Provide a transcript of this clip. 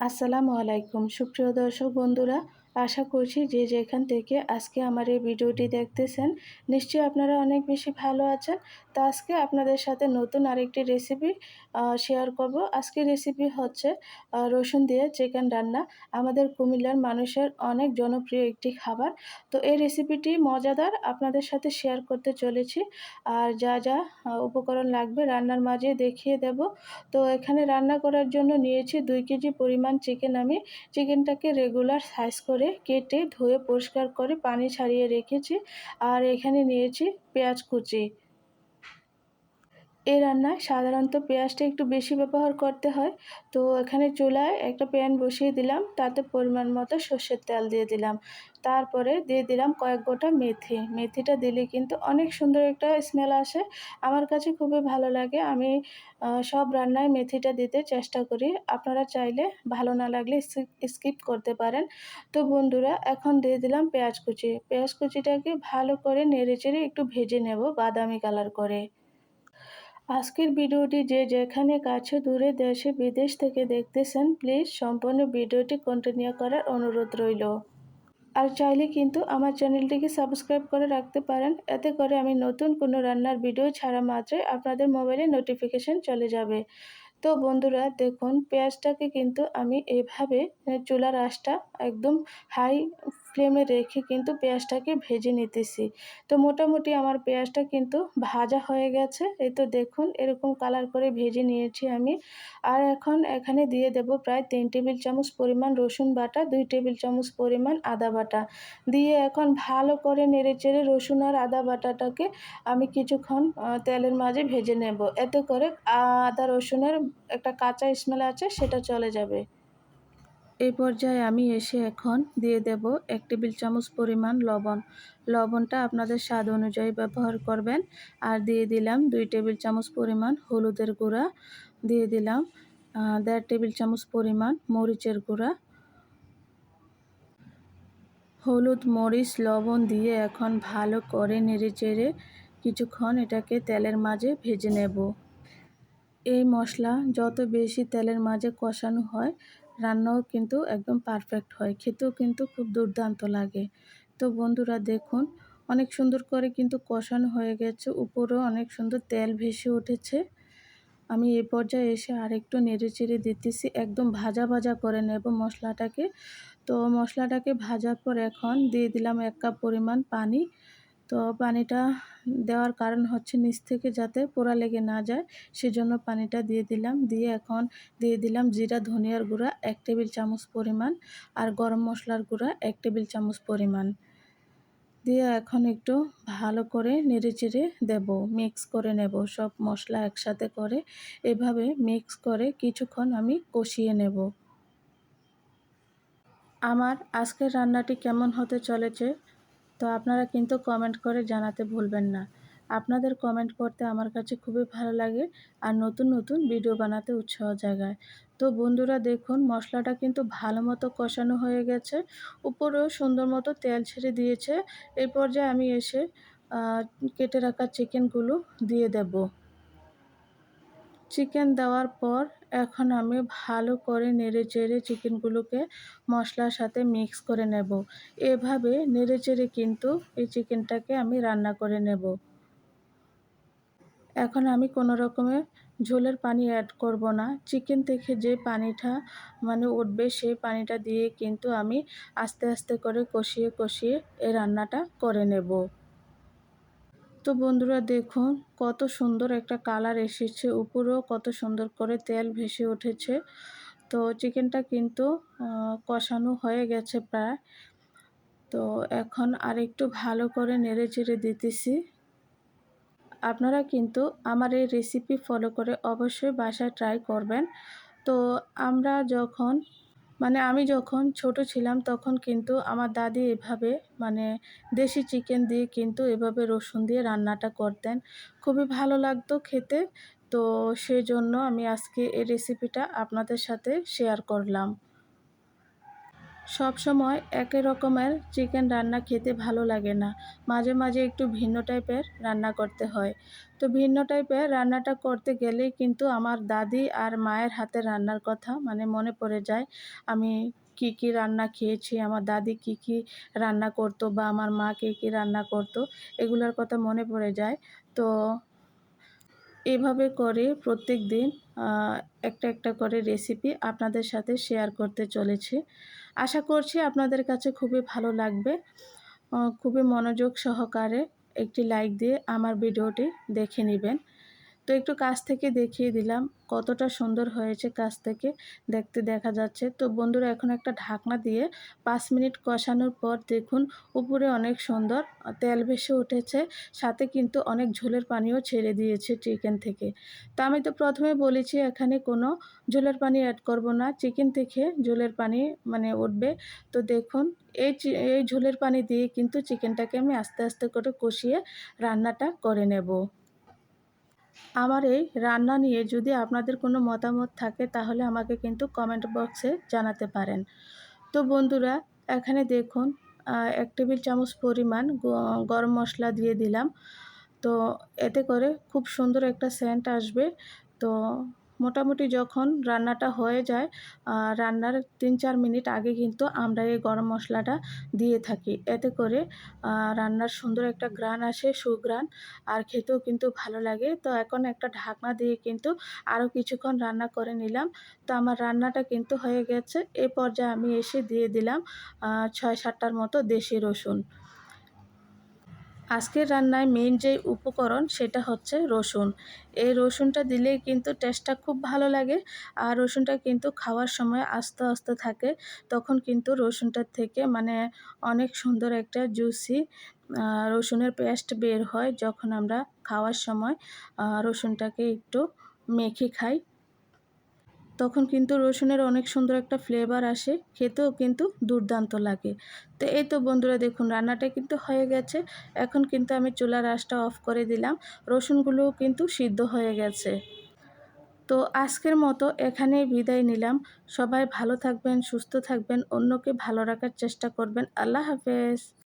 আসসালামু আলাইকুম। সুপ্রিয় দর্শক বন্ধুরা আশা করছি যে যেখান থেকে আজকে আমার এই ভিডিওটি দেখতেছেন, নিশ্চয়ই আপনারা অনেক বেশি ভালো আছেন। তো আজকে আপনাদের সাথে নতুন আরেকটি রেসিপি শেয়ার করব। আজকে রেসিপি হচ্ছে রসুন দিয়ে চিকেন রান্না। আমাদের কুমিল্লার মানুষের অনেক জনপ্রিয় একটি খাবার। তো এই রেসিপিটি মজাদার আপনাদের সাথে শেয়ার করতে চলেছি। আর যা যা উপকরণ লাগবে রান্নার মাঝে দেখিয়ে দেব। তো এখানে রান্না করার জন্য নিয়েছি দুই কেজি পরিমাণ চিকেন আমি। চিকেনটাকে রেগুলার সাইজ করে কেটে ধুয়ে পরিষ্কার করে পানি ছাড়িয়ে রেখেছি। আর এখানে নিয়েছি পেঁয়াজ কুচি। এই রান্নায় সাধারণত পেঁয়াজটা একটু বেশি ব্যবহার করতে হয়। তো এখানে চুলায় একটা প্যান বসিয়ে দিলাম, তাতে পরিমাণ মতো সর্ষের তেল দিয়ে দিলাম। তারপরে দিয়ে দিলাম কয়েক গোটা মেথি। মেথিটা দিলে কিন্তু অনেক সুন্দর একটা স্মেল আসে। আমার কাছে খুবই ভালো লাগে। আমি সব রান্নায় মেথিটা দিতে চেষ্টা করি। আপনারা চাইলে ভালো না লাগলে স্কিপ করতে পারেন। তো বন্ধুরা, এখন দিয়ে দিলাম পেঁয়াজ কুচি। পেঁয়াজ কুচিটাকে ভালো করে নেড়ে চেড়ে একটু ভেজে নেব বাদামি কালার করে। আজকের ভিডিওটি যে যেখানে কাছে দূরে দেশে বিদেশ থেকে দেখতেছেন প্লিজ সম্পূর্ণ ভিডিওটি কন্টিনিউ করার অনুরোধ রইল। আর চাইলে কিন্তু আমার চ্যানেলটিকে সাবস্ক্রাইব করে রাখতে পারেন, এতে করে আমি নতুন কোনো রান্নার ভিডিও ছাড়া মাত্রই আপনাদের মোবাইলে নোটিফিকেশন চলে যাবে। তো বন্ধুরা, দেখুন, পেঁয়াজটাকে কিন্তু আমি এভাবে, চুলার আঁশটা একদম হাই ফ্লেমে রেখে কিন্তু পেঁয়াজটাকে ভেজে নিতেছি। তো মোটামুটি আমার পেঁয়াজটা কিন্তু ভাজা হয়ে গেছে। এই তো দেখুন, এরকম কালার করে ভেজে নিয়েছি আমি। আর এখন এখানে দিয়ে দেব প্রায় তিন টেবিল চামচ পরিমাণ রসুন বাটা, দুই টেবিল চামচ পরিমাণ আদা বাটা। দিয়ে এখন ভালো করে নেড়ে চেড়ে রসুন আর আদা বাটাটাকে আমি কিছুক্ষণ তেলের মাঝে ভেজে নেব। এতে করে আদা রসুনের একটা কাঁচা স্মেল আছে, সেটা চলে যাবে। এই পর্যায়ে আমি এসে এখন দিয়ে দেব এক টেবিল চামচ পরিমাণ লবণ। লবণটা আপনাদের স্বাদ অনুযায়ী ব্যবহার করবেন। আর দিয়ে দিলাম দুই টেবিল চামচ পরিমাণ হলুদের গুঁড়া। দিয়ে দিলাম দেড় টেবিল চামচ পরিমাণ মরিচের গুঁড়া। হলুদ, মরিচ, লবণ দিয়ে এখন ভালো করে নেড়ে চেড়ে কিছুক্ষণ এটাকে তেলের মাঝে ভেজে নেব। এই মশলা যত বেশি তেলের মাঝে কষানো হয় রান্নাও কিন্তু একদম পারফেক্ট হয়, খেতেও কিন্তু খুব দুর্দান্ত লাগে। তো বন্ধুরা দেখুন, অনেক সুন্দর করে কিন্তু কষানো হয়ে গেছে, উপরেও অনেক সুন্দর তেল ভেসে উঠেছে। আমি এ পর্যায়ে এসে আরেকটু নেড়ে চেড়ে দিতেছি, একদম ভাজা ভাজা করে নেব মশলাটাকে। তো মশলাটাকে ভাজার পর এখন দিয়ে দিলাম এক কাপ পরিমাণ পানি তো পানিটা দেওয়ার কারণ হচ্ছে নিচ থেকে যাতে পোড়া লেগে না যায়, সেজন্য পানিটা দিয়ে দিলাম। দিয়ে এখন দিয়ে দিলাম জিরা, ধনিয়ার গুঁড়া, এক টেবিল চামচ পরিমাণ, আর গরম মশলার গুঁড়া, এক টেবিল চামচ পরিমাণ। দিয়ে এখন একটু ভালো করে নেড়ে চেড়ে দেব, মিক্স করে নেব সব মশলা একসাথে করে। এভাবে মিক্স করে কিছুক্ষণ আমি কষিয়ে নেব। আমার আজকের রান্নাটি কেমন হতে চলেছে তো আপনারা কিন্তু কমেন্ট করে জানাতে ভুলবেন না। আপনাদের কমেন্ট করতে আমার কাছে খুবই ভালো লাগে আর নতুন নতুন ভিডিও বানাতে উৎসাহ জায়গায় তো বন্ধুরা দেখুন, মশলাটা কিন্তু ভালো মতো কষানো হয়ে গেছে। উপরেও সুন্দর মতো তেল ছেড়ে দিয়েছে। এই পর্যায়ে আমি এসে কেটে রাখা চিকেনগুলো দিয়ে দেব। চিকেন দেওয়ার পর এখন আমি ভালো করে নেড়ে চেড়ে চিকেনগুলোকে মশলার সাথে মিক্স করে নেব। এভাবে নেড়ে চেড়ে কিন্তু এই চিকেনটাকে আমি রান্না করে নেব। এখন আমি কোনো রকমের ঝোলের পানি অ্যাড করব না। চিকেন থেকে যে পানিটা মানে উঠবে সেই পানিটা দিয়ে কিন্তু আমি আস্তে আস্তে করে কষিয়ে কষিয়ে এই রান্নাটা করে নেব। তো বন্ধুরা দেখুন, কত সুন্দর একটা কালার এসেছে উপরেও, কত সুন্দর করে তেল ভেসে উঠেছে। তো চিকেনটা কিন্তু কষানো হয়ে গেছে প্রায়। তো এখন আর একটু ভালো করে নেড়ে চেড়ে দিতেছি। আপনারা কিন্তু আমার এই রেসিপি ফলো করে অবশ্যই বাসায় ট্রাই করবেন। তো আমরা যখন মানে আমি যখন ছোট ছিলাম তখন কিন্তু আমার দাদি এভাবে মানে দেশি চিকেন দিয়ে কিন্তু এভাবে রসুন দিয়ে রান্নাটা করতেন। খুবই ভালো লাগতো খেতে। তো সেই জন্য আমি আজকে এই রেসিপিটা আপনাদের সাথে শেয়ার করলাম। সব সময় একই রকমের চিকেন রান্না খেতে ভালো লাগে না। মাঝে মাঝে একটু ভিন্ন টাইপের রান্না করতে হয়। তো ভিন্ন টাইপের রান্নাটা করতে গেলেই কিন্তু আমার দাদি আর মায়ের হাতে রান্নার কথা মানে মনে পড়ে যায়। আমি কি কি রান্না খেয়েছি, আমার দাদি কি কি রান্না করতো বা আমার মা কী কী রান্না করতো, এগুলোর কথা মনে পড়ে যায়। তো এভাবে করে প্রত্যেক দিন একটা একটা করে রেসিপি আপনাদের সাথে শেয়ার করতে চলেছি। আশা করছি আপনাদের কাছে খুবই ভালো লাগবে। খুবই মনোযোগ সহকারে একটি লাইক দিয়ে আমার ভিডিওটি দেখে নেবেন। তো একটু কাছ থেকে দেখিয়ে দিলাম কতটা সুন্দর হয়েছে কাছ থেকে দেখতে দেখা যাচ্ছে। তো বন্ধুরা, এখন একটা ঢাকনা দিয়ে পাঁচ মিনিট কষানোর পর দেখুন উপরে অনেক সুন্দর তেল ভেসে উঠেছে, সাথে কিন্তু অনেক ঝোলের পানিও ছেড়ে দিয়েছে চিকেন থেকে। তো আমি তো প্রথমে বলেছি এখানে কোনো ঝোলের পানি অ্যাড করব না, চিকেন থেকে ঝোলের পানি মানে উঠবে। তো দেখুন, এই এই ঝোলের পানি দিয়ে কিন্তু চিকেনটাকে আমি আস্তে আস্তে করে কষিয়ে রান্নাটা করে নেব। আমার এই রান্না নিয়ে যদি আপনাদের কোনো মতামত থাকে, তাহলে আমাকে কিন্তু কমেন্ট বক্সে জানাতে পারেন। তো বন্ধুরা, এখানে দেখুন এক টেবিল চামচ পরিমাণ গরম মশলা দিয়ে দিলাম। তো এতে করে খুব সুন্দর একটা সেন্ট আসবে। তো মোটামুটি যখন রান্নাটা হয়ে যায় রান্নার তিন চার মিনিট আগে কিন্তু আমরা এই গরম মশলাটা দিয়ে থাকি। এতে করে রান্নার সুন্দর একটা গ্রান আসে সুগ্রান আর খেতেও কিন্তু ভালো লাগে। তো এখন একটা ঢাকনা দিয়ে কিন্তু আরও কিছুক্ষণ রান্না করে নিলাম। তো আমার রান্নাটা কিন্তু হয়ে গেছে। এ পর্যায়ে আমি এসে দিয়ে দিলাম ছয় সাতটার মতো দেশি রসুন। আজকের রান্নায় মেন যে উপকরণ সেটা হচ্ছে রসুন। এই রসুনটা দিলে কিন্তু টেস্টটা খুব ভালো লাগে আর রসুনটা কিন্তু খাওয়ার সময় আস্তে আস্তে থাকে, তখন কিন্তু রসুনটার থেকে মানে অনেক সুন্দর একটা জুসি রসুনের পেস্ট বের হয় যখন আমরা খাওয়ার সময় রসুনটাকে একটু মেখে খাই। তখন কিন্তু রসুনের অনেক সুন্দর একটা ফ্লেভার আসে, খেতেও কিন্তু দুর্দান্ত লাগে। তো এই তো বন্ধুরা দেখুন, রান্নাটা কিন্তু হয়ে গেছে। এখন কিন্তু আমি চুলার আঁচটা অফ করে দিলাম। রসুনগুলোও কিন্তু সিদ্ধ হয়ে গেছে। তো আজকের মতো এখানেই বিদায় নিলাম। সবাই ভালো থাকবেন, সুস্থ থাকবেন, অন্যকে ভালো রাখার চেষ্টা করবেন। আল্লাহ হাফেজ।